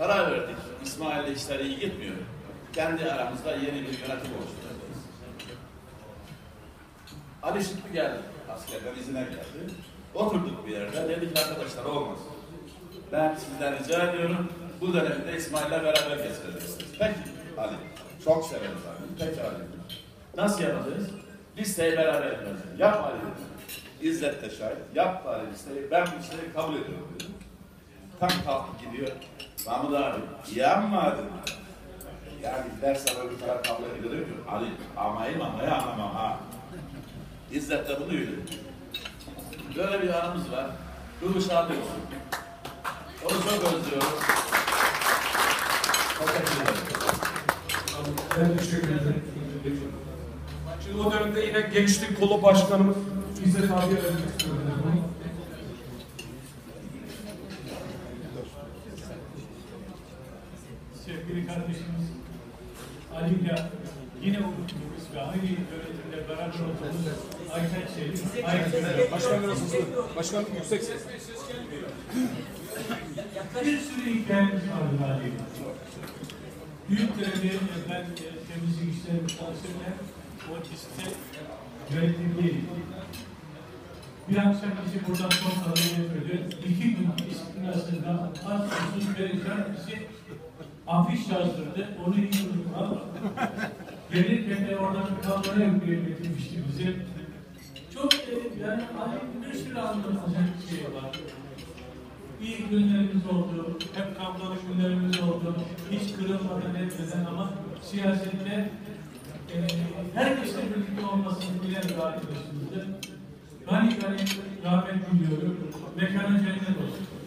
karar verdik. İsmail'le işler iyi gitmiyor. Kendi aramızda yeni bir yönetim oluşturacağız. Ali Şükrü geldi. Askerden izine geldi. Oturduk bir yerde. Dedik arkadaşlar olmaz. Ben sizden rica ediyorum. Bu dönemde İsmail'le beraber geçireceksiniz. Peki Ali. Çok severiz Ali. Peki Ali. Nasıl yapacağız? Listeyi beraber yapacağız. Yap Ali dedi. İzzet de şahit. Yap Ali listeyi. Ben bu listeyi kabul ediyorum dedim. Tam kalktı gidiyor. Mahmut abi. Yanma dedim. Yani ders alır bir kadar kabul ediyor ki Ali amayım amaya anlamam ha. İzzet de bunu yürüdü. Böyle bir anımız var. Ruhu şad olsun. Onu çok özlüyorum. Teşekkür ederim. Ben teşekkür ederim. Şimdi o dönemde yine Gençlik Kolu Başkanımız İzzet abiye vermek istiyorum. Sevgili kardeşimiz Ali ile yine unuttuğumuz ve aynı yönetimde beraber olduğumuz Ayten Çelik, Ayten Başkan biraz hızlı. Başkan yüksek ses. Bir sürü hikayemiz var Ali. Büyük derece ben e, temizlik işlerimi çalışırken o liste yönetimdeydim. Bir akşam bizi buradan son kalıyor. İki gün istinasında az uzun perişan bizi afiş yazdırdı. Onu hiç unutmam. Gelirken de oradan bir kamera yapıyor getirmişti bize. Çok e, yani hani bir sürü anlatılacak bir şey var. İyi günlerimiz oldu, hep kavgalı günlerimiz oldu. Hiç kırılmadan etmeden ama siyasette e, herkesle birlikte olmasını bilen bir arkadaşımızdı. Gani gani rahmet diliyorum. Mekanı cennet olsun.